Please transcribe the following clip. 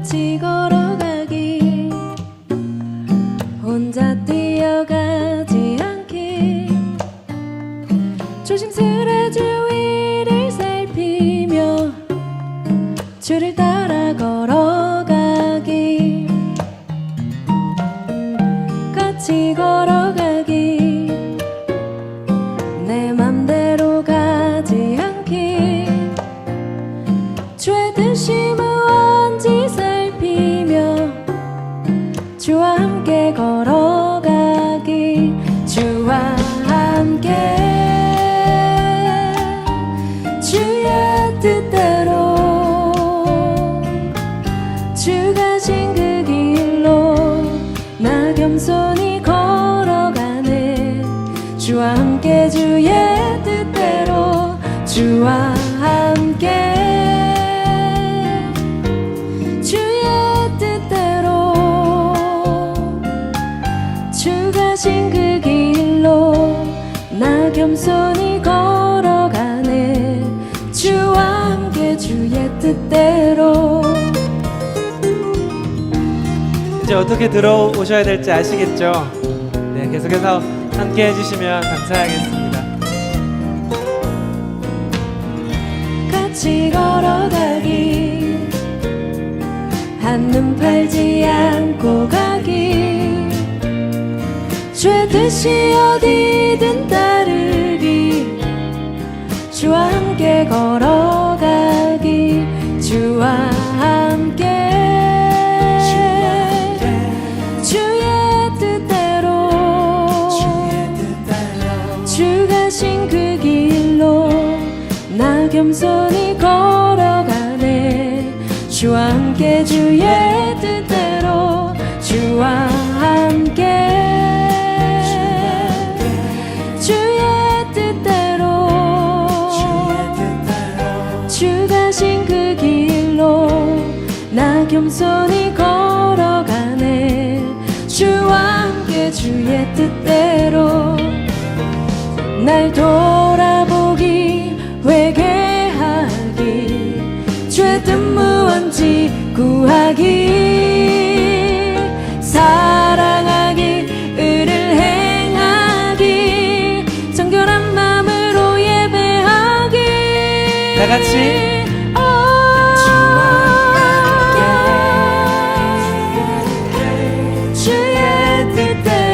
같이 걸어가기. 혼자 뛰어가지 않기. 조심스레 주위를 살피며 줄을 따라 걸어가기. 같이 걸어 주와 함께 주의 뜻대로 주와 함께 주의 뜻대로 주 가신 그 길로 나 겸손히 걸어가네 주와 함께 주의 뜻대로 이제 어떻게 들어오셔야 될지 아시겠죠? 네, 계속해서 함께 해주시면 감사하겠습니다. 같이 걸어가기. 한눈 팔지 않고 가기. 죄 뜻이 어디든 따르기. 주와 함께 걸어 겸손히 걸어가네. 주와 함께 주의 뜻대로 주와 함께. 주의 뜻대로. 주 가신 그 길로 나 겸손히 걸어가네. 주와 함께 주의 뜻대로 날 돌아 무언지 구하기 사랑하기 의를 행하기 정결한 마음으로 예배하기. 다 같이? 주의 뜻대